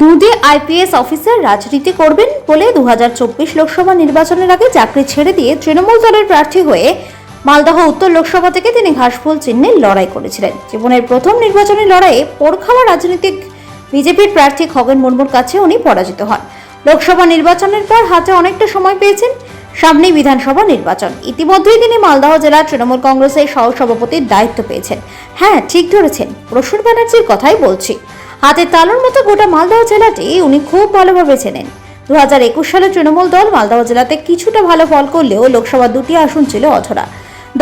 দুদে IPS officer রাজনীতি করবেন বলে দু লোকসভা নির্বাচনের আগে চাকরি ছেড়ে দিয়ে তৃণমূল দলের প্রার্থী হয়ে মালদহ উত্তর লোকসভা থেকে তিনি ঘাসফুল চিহ্নে লড়াই করেছিলেন। জীবনের প্রথম নির্বাচনী লড়াইয়ে পোরখাওয়া রাজনীতিক বিজেপির প্রার্থী খগেন মুর্মুর কাছে উনি পরাজিত হন। লোকসভা নির্বাচনের পর হাতে অনেকটা সময় পেয়েছেন সামনেই বিধানসভা নির্বাচন। ইতিমধ্যেই তিনি মালদহ জেলা তৃণমূল কংগ্রেসের সহসভাপতির দায়িত্ব পেয়েছেন। হ্যাঁ ঠিক ধরেছেন। প্রসূর ব্যানার্জির কথাই বলছি। হাতে তালুর মতো গোটা মালদহ জেলাটি উনি খুব ভালোভাবে চেনেন দু হাজার একুশ সালে তৃণমূল দল মালদহ জেলাতে কিছুটা ভালো ফল করলেও লোকসভা দুটি আসন ছিল অধরা।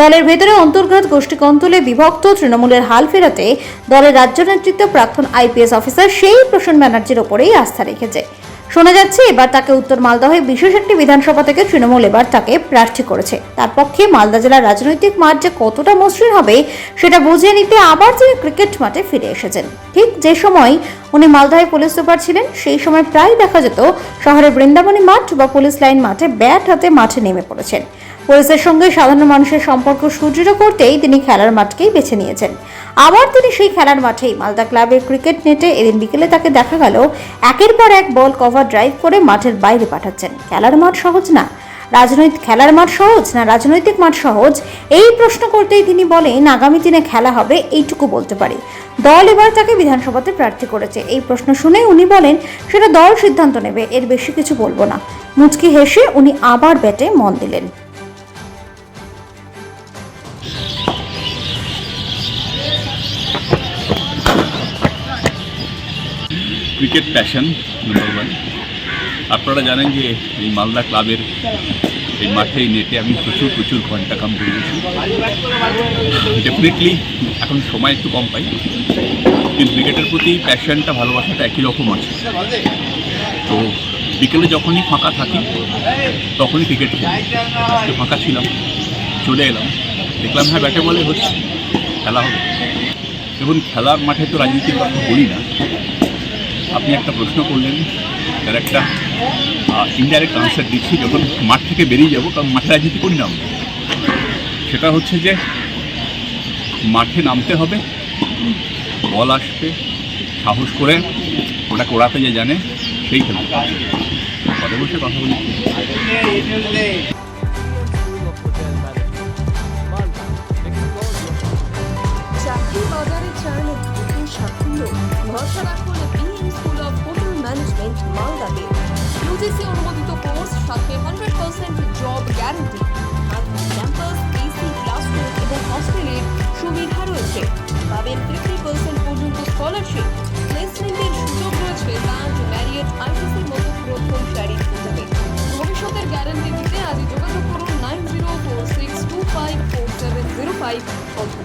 দলের ভেতরে অন্তর্ঘাত গোষ্ঠী কন্তলে বিভক্ত তৃণমূলের হাল ফেরাতে দলের রাজ্য নেতৃত্ব প্রাক্তন আইপিএস অফিসার সেই প্রসন্ন ব্যানার্জির ওপরেই আস্থা রেখেছে। শোনা যাচ্ছে, এবার তাকে উত্তর মালদহে বিশেষ একটি বিধানসভা থেকে তৃণমূল এবার তাকে প্রার্থী করেছে। তার পক্ষে মালদা জেলার রাজনৈতিক মাঠ যে কতটা মসৃণ হবে, সেটা বুঝিয়ে নিতে আবার তিনি ক্রিকেট মাঠে ফিরে এসেছেন। ঠিক যে সময় উনি মালদায় পুলিশ সুপার ছিলেন, সেই সময় প্রায় দেখা যেত শহরের বৃন্দাবনী মাঠ বা পুলিশ লাইন মাঠে ব্যাট হাতে মাঠে নেমে পড়েছেন। পুলিশের সঙ্গে সাধারণ মানুষের সম্পর্ক সুদৃঢ় করতেই তিনি খেলার মাঠকেই বেছে নিয়েছেন। আবার তিনি সেই খেলার মাঠেই মালদা ক্লাবের ক্রিকেট নেটে এদিন বিকেলে তাকে দেখা গেল, একের পর এক বল কভার ড্রাইভ করে মাঠের বাইরে পাঠাচ্ছেন। খেলার মাঠ সহজ না? রাজনৈতিক খেলার মাঠ সহজ না রাজনৈতিক মাঠ সহজ? এই প্রশ্ন করতেই তিনি বলেন, আগামী দিনে খেলা হবে, এইটুকু বলতে পারি। দল এবার তাকে বিধানসভাতে প্রার্থী করেছে। এই প্রশ্ন শুনে উনি বলেন, সেটা দল সিদ্ধান্ত নেবে, এর বেশি কিছু বলব না। মুচকি হেসে উনি আবার ব্যাটে মন দিলেন। ক্রিকেট প্যাশন নাম্বার ওয়ান আপনারা জানেন যে এই মালদা ক্লাবের এই মাঠে নেটে আমি প্রচুর প্রচুর ঘণ্টা কাম করে গেছি। ডেফিনেটলি এখন সময় একটু কম পাই। কিন্তু ক্রিকেটের প্রতি প্যাশনটা ভালোবাসাটা একই রকম আছে। তো বিকেলে যখনই ফাঁকা থাকি, তখনই ক্রিকেট খেলি। ফাঁকা ছিলাম, চলে এলাম। দেখলাম হ্যাঁ ব্যাটে বলে হচ্ছে, খেলা হবে। দেখুন, খেলার মাঠে তো রাজনীতির কথা বলি না। আপনি একটা প্রশ্ন করলেন তার একটা ইনডাইরেক্ট আনসার দিচ্ছি যখন মাঠ থেকে বেরিয়ে যাব, কারণ মাঠে রাজনীতি করি না সেটা হচ্ছে যে, মাঠে নামতে হবে, বল আসবে, সাহস করে ওটা কোড়াতে যে জানে, সেই হবে। পরে বসে কথা বলি। সাফল্য রাখুন। ম্যানেজমেন্ট মালদাতে ইউজিসি অনুমোদিত কোর্স সাথে hundred percent job guarantee campus AC classroom এবং হস্টেলের সুবিধা রয়েছে পাবেন ফিফটি পার্সেন্ট পর্যন্ত স্কলারশিপ প্লেসমেন্টের